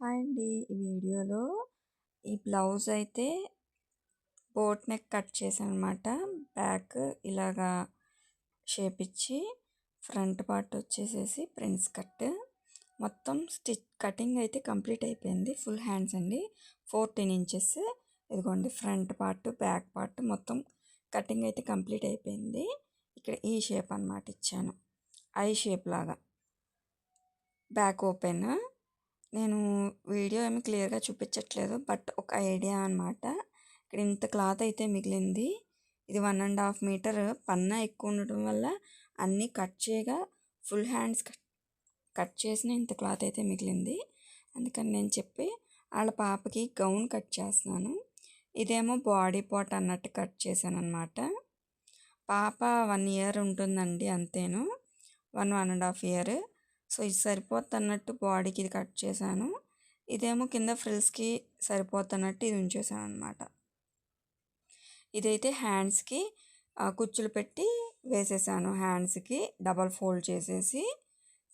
Hi అండి. ఈ వీడియోలో ఈ బ్లౌజ్ అయితే బోట్ నెక్ కట్ చేశాను అనమాట బ్యాక్ ఇలాగా షేప్ ఇచ్చి ఫ్రంట్ పార్ట్ వచ్చేసేసి ప్రిన్స్ కట్. మొత్తం స్టిచ్ కటింగ్ అయితే కంప్లీట్ అయిపోయింది. ఫుల్ హ్యాండ్స్ అండి. Fourteen inches. ఇదిగోండి ఫ్రంట్ పార్ట్ బ్యాక్ పార్ట్ మొత్తం కటింగ్ అయితే కంప్లీట్ అయిపోయింది. ఇక్కడ ఈ షేప్ అనమాట ఇచ్చాను. ఐ షేప్ లాగా. Back open. నేను వీడియో ఏమి క్లియర్గా చూపించట్లేదు. బట్ ఒక ఐడియా అనమాట ఇక్కడ ఇంత క్లాత్ అయితే మిగిలింది. ఇది వన్ అండ్ హాఫ్ మీటర్. పన్నా ఎక్కువ ఉండటం వల్ల అన్నీ కట్ చేయగా ఫుల్ హ్యాండ్స్ కట్ కట్ చేసిన ఇంత క్లాత్ అయితే మిగిలింది. అందుకని నేను చెప్పి వాళ్ళ పాపకి గౌన్ కట్ చేస్తున్నాను. ఇదేమో బాడీ పార్ట్ అన్నట్టు కట్ చేశాను అనమాట పాప వన్ ఇయర్ ఉంటుందండి అంతేను. One one and half year. So ఇది సరిపోతున్నట్టు బాడీకి ఇది కట్ చేశాను. ఇదేమో కింద ఫ్రిల్స్కి సరిపోతున్నట్టు ఇది ఉంచేసాను అనమాట ఇదైతే హ్యాండ్స్కి కుచ్చులు పెట్టి వేసేసాను హ్యాండ్స్కి డబల్ ఫోల్డ్ చేసేసి.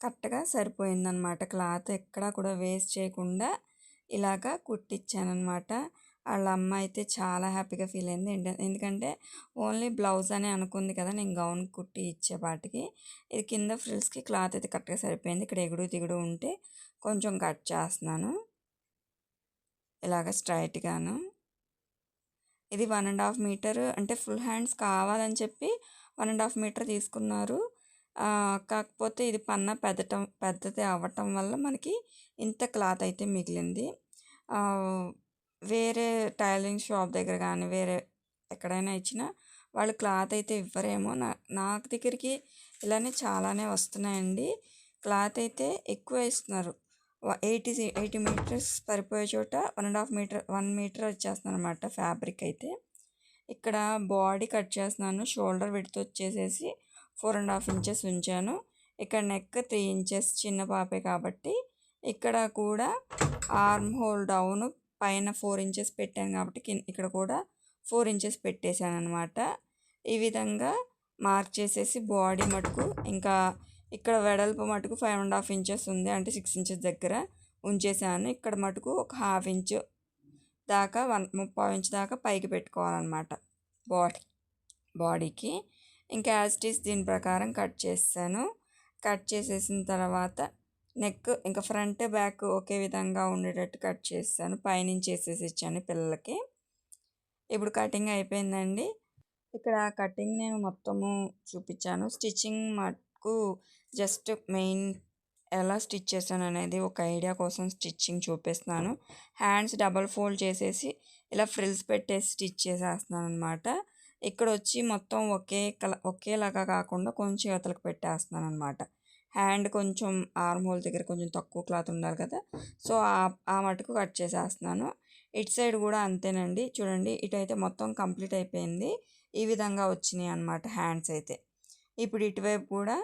కరెక్ట్గా సరిపోయిందనమాట క్లాత్ ఎక్కడా కూడా వేస్ట్ చేయకుండా ఇలాగా కుట్టించానమాట వాళ్ళ అమ్మ అయితే చాలా హ్యాపీగా ఫీల్ అయింది. ఎందుకంటే ఓన్లీ బ్లౌజ్ అని అనుకుంది కదా నేను గౌన్ కుట్టి ఇచ్చేపాటికి ఇది కింద ఫ్రిల్స్కి క్లాత్ అయితే కరెక్ట్గా సరిపోయింది. ఇక్కడ ఎగుడు దిగుడు ఉంటే కొంచెం కట్ చేస్తున్నాను. ఇలాగ స్ట్రైట్గాను. ఇది వన్ అండ్ హాఫ్ మీటర్ అంటే ఫుల్ హ్యాండ్స్ కావాలని చెప్పి వన్ అండ్ హాఫ్ మీటర్ తీసుకున్నారు. కాకపోతే ఇది పన్న పెద్దటం పెద్దది అవ్వటం వల్ల మనకి ఇంత క్లాత్ అయితే మిగిలింది. వేరే టైలరింగ్ షాప్ దగ్గర కానీ వేరే ఎక్కడైనా ఇచ్చినా వాళ్ళు క్లాత్ అయితే ఇవ్వరేమో. నా నాకు దగ్గరికి ఇలానే చాలానే వస్తున్నాయండి. క్లాత్ అయితే ఎక్కువ ఇస్తున్నారు ఎయిటీ ఎయిటీ మీటర్స్ సరిపోయే చోట one and half metre one metre వచ్చేస్తుంది అనమాట ఫ్యాబ్రిక్ అయితే. ఇక్కడ బాడీ కట్ చేస్తున్నాను. షోల్డర్ విడ్త్ వచ్చేసేసి ఫోర్ అండ్ హాఫ్ ఇంచెస్ ఉంచాను. ఇక్కడ నెక్ త్రీ ఇంచెస్ చిన్న పాపే కాబట్టి ఇక్కడ కూడా ఆర్మ్ హోల్ డౌన్ పైన ఫోర్ ఇంచెస్ పెట్టాను కాబట్టి ఇక్కడ కూడా ఫోర్ ఇంచెస్ పెట్టేశాను అనమాట ఈ విధంగా మార్క్ చేసేసి బాడీ మటుకు ఇంకా ఇక్కడ వెడల్పు మటుకు ఫైవ్ అండ్ హాఫ్ ఇంచెస్ ఉంది. అంటే సిక్స్ ఇంచెస్ దగ్గర ఉంచేసాను ఇక్కడ మటుకు ఒక హాఫ్ ఇంచు దాకా వన్ ముప్పై ఇంచ్ దాకా పైకి పెట్టుకోవాలన్నమాట బాడీ బాడీకి. ఇంకా యాజ్ ఈస్ దీని ప్రకారం కట్ చేస్తాను. కట్ చేసేసిన తర్వాత నెక్ ఇంకా ఫ్రంట్ బ్యాక్ ఒకే విధంగా ఉండేటట్టు కట్ చేస్తాను. పైనుంచి వేసేసి ఇచ్చాను పిల్లలకి. ఇప్పుడు కటింగ్ అయిపోయిందండి. ఇక్కడ కటింగ్ నేను మొత్తము చూపించాను. స్టిచ్చింగ్ మటుకు జస్ట్ మెయిన్ ఎలా స్టిచ్ చేస్తాను అనేది ఒక ఐడియా కోసం స్టిచ్చింగ్ చూపిస్తున్నాను. హ్యాండ్స్ డబల్ ఫోల్డ్ చేసేసి ఇలా ఫ్రిల్స్ పెట్టేసి స్టిచ్ చేసేస్తున్నాను అనమాట ఇక్కడ వచ్చి మొత్తం ఒకే కల ఒకేలాగా కాకుండా కొంచెం యువతలకు పెట్టేస్తున్నాను అనమాట హ్యాండ్ కొంచెం ఆర్మ్ హోల్ దగ్గర కొంచెం తక్కువ క్లాత్ ఉండాలి కదా. సో ఆ మటుకు కట్ చేసేస్తున్నాను. ఇటు సైడ్ కూడా అంతేనండి. చూడండి ఇటైతే మొత్తం కంప్లీట్ అయిపోయింది. ఈ విధంగా వచ్చినాయి అనమాట హ్యాండ్స్ అయితే. ఇప్పుడు ఇటువైపు కూడా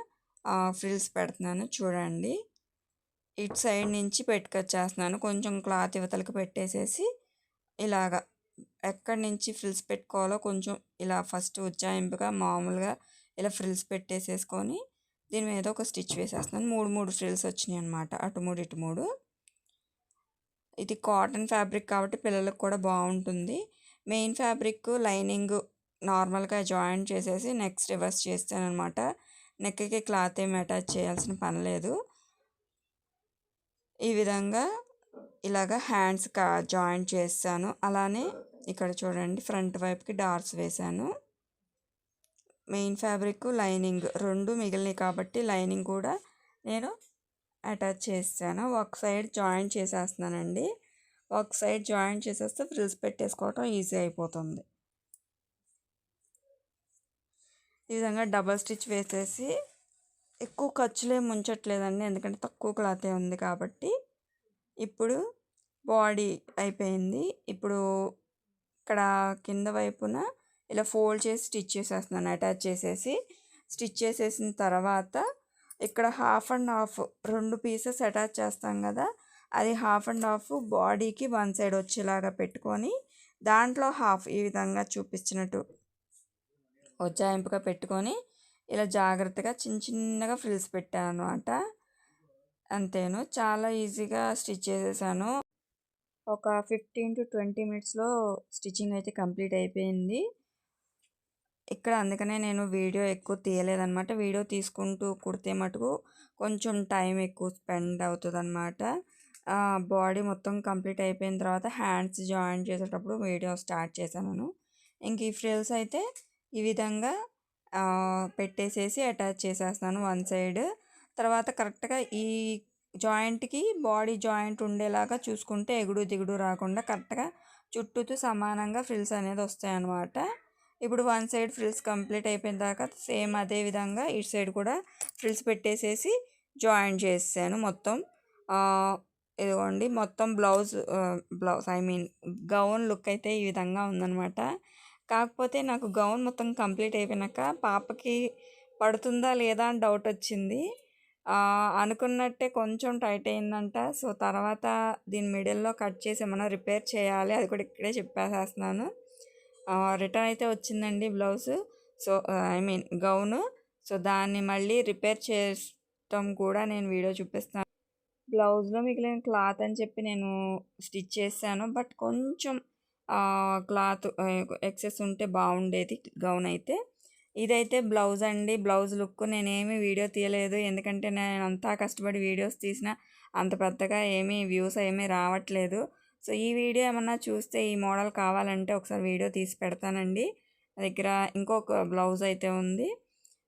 ఫ్రిల్స్ పెడుతున్నాను చూడండి. ఇటు సైడ్ నుంచి పెట్టుకొచ్చేస్తున్నాను. కొంచెం క్లాత్ ఇవతలకు పెట్టేసేసి ఇలాగా ఎక్కడి నుంచి ఫ్రిల్స్ పెట్టుకోవాలో కొంచెం ఇలా ఫస్ట్ ఉజ్జాయింపుగా మామూలుగా ఇలా ఫ్రిల్స్ పెట్టేసేసుకొని దీని మీద ఒక స్టిచ్ వేసేస్తున్నాను. మూడు మూడు ఫ్రిల్స్ వచ్చినాయి అనమాట అటు మూడు ఇటు మూడు. ఇది కాటన్ ఫ్యాబ్రిక్ కాబట్టి పిల్లలకు కూడా బాగుంటుంది. మెయిన్ ఫ్యాబ్రిక్ లైనింగ్ నార్మల్గా జాయింట్ చేసేసి నెక్స్ట్ రివర్స్ చేస్తానమాట నెక్కి క్లాత్ ఏమి అటాచ్ చేయాల్సిన పని లేదు. ఈ విధంగా ఇలాగ హ్యాండ్స్ కా జాయింట్ చేస్తాను. అలానే ఇక్కడ చూడండి ఫ్రంట్ వైపుకి డార్స్ వేశాను. మెయిన్ ఫ్యాబ్రిక్ లైనింగ్ రెండు మిగిలినాయి కాబట్టి లైనింగ్ కూడా నేను అటాచ్ చేస్తాను. ఒక సైడ్ జాయింట్ చేసేస్తున్నానండి. ఒక సైడ్ జాయింట్ చేసేస్తే ఫ్రిల్స్ పెట్టేసుకోవటం ఈజీ అయిపోతుంది. ఈ విధంగా డబల్ స్టిచ్ వేసేసి ఎక్కువ ఖర్చులే ముంచట్లేదండి. ఎందుకంటే తక్కువ క్లాతే ఉంది కాబట్టి ఇప్పుడు బాడీ అయిపోయింది. ఇప్పుడు ఇక్కడ కింద వైపున ఇలా ఫోల్డ్ చేసి స్టిచ్ చేసేస్తున్నాను అటాచ్ చేసేసి. స్టిచ్ చేసేసిన తర్వాత ఇక్కడ హాఫ్ అండ్ హాఫ్ రెండు పీసెస్ అటాచ్ చేస్తాం కదా అది హాఫ్ అండ్ హాఫ్ బాడీకి వన్ సైడ్ వచ్చేలాగా పెట్టుకొని దాంట్లో హాఫ్ ఈ విధంగా చూపించినట్టు ఉజ్జాయింపుగా పెట్టుకొని ఇలా జాగ్రత్తగా చిన్న చిన్నగా ఫ్రిల్స్ పెట్టాను అనమాట అంతేను. చాలా ఈజీగా స్టిచ్ చేసేసాను. ఒక ఫిఫ్టీన్ టు ట్వంటీ మినిట్స్లో స్టిచ్చింగ్ అయితే కంప్లీట్ అయిపోయింది. ఇక్కడ అందుకనే నేను వీడియో ఎక్కువ తీయలేదన్నమాట. వీడియో తీసుకుంటూ కుడితే మటుకు కొంచెం టైం ఎక్కువ స్పెండ్ అవుతుంది అనమాట బాడీ మొత్తం కంప్లీట్ అయిపోయిన తర్వాత హ్యాండ్స్ జాయిన్ చేసేటప్పుడు వీడియో స్టార్ట్ చేశాను ఇంక ఈ ఫ్రిల్స్ అయితే ఈ విధంగా పెట్టేసేసి అటాచ్ చేసేస్తాను వన్ సైడ్. తర్వాత కరెక్ట్గా ఈ జాయింట్కి బాడీ జాయింట్ ఉండేలాగా చూసుకుంటే ఎగుడు దిగుడు రాకుండా కరెక్ట్గా చుట్టూతో సమానంగా ఫ్రిల్స్ అనేది వస్తాయి అన్నమాట ఇప్పుడు వన్ సైడ్ ఫ్రిల్స్ కంప్లీట్ అయిపోయిన తర్వాత సేమ్ అదే విధంగా ఇటు సైడ్ కూడా ఫ్రిల్స్ పెట్టేసేసి జాయిన్ చేసాను మొత్తం. ఇదిగోండి మొత్తం blouse blouse I mean gown look అయితే ఈ విధంగా ఉందన్నమాట. కాకపోతే నాకు గౌన్ మొత్తం కంప్లీట్ అయిపోయినాక పాపకి పడుతుందా లేదా అని డౌట్ వచ్చింది. అనుకున్నట్టే కొంచెం టైట్ అయిందంట. సో తర్వాత దీని మిడిల్లో కట్ చేసి ఏమైనా రిపేర్ చేయాలి అది కూడా ఇక్కడే చెప్పేసేస్తున్నాను. రిటర్న్ అయితే వచ్చిందండి blouse. So I mean gown. So దాన్ని మళ్ళీ రిపేర్ చేయటం కూడా నేను వీడియో చూపిస్తాను. బ్లౌజ్లో మిగిలిన క్లాత్ అని చెప్పి నేను స్టిచ్ చేశాను. బట్ కొంచెం క్లాత్ ఎక్సెస్ ఉంటే బాగుండేది గౌన్ అయితే. ఇదైతే బ్లౌజ్ అండి. బ్లౌజ్ లుక్ నేనేమి వీడియో తీయలేదు. ఎందుకంటే నేను అంతా కష్టపడి వీడియోస్ తీసిన అంత పెద్దగా ఏమీ వ్యూస్ ఏమీ రావట్లేదు. సో ఈ వీడియో ఏమన్నా చూస్తే ఈ మోడల్ కావాలంటే ఒకసారి వీడియో తీసి పెడతానండి. దగ్గర ఇంకొక బ్లౌజ్ అయితే ఉంది.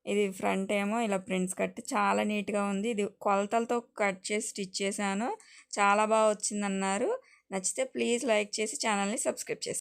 ఇది ఫ్రంట్ ఏమో ఇలా ప్రింట్స్ కట్టి చాలా నీట్గా ఉంది. ఇది కొలతలతో కట్ చేసి స్టిచ్ చేశాను. చాలా బాగా వచ్చిందన్నారు. నచ్చితే ప్లీజ్ లైక్ చేసి ఛానల్ని సబ్స్క్రైబ్ చేసి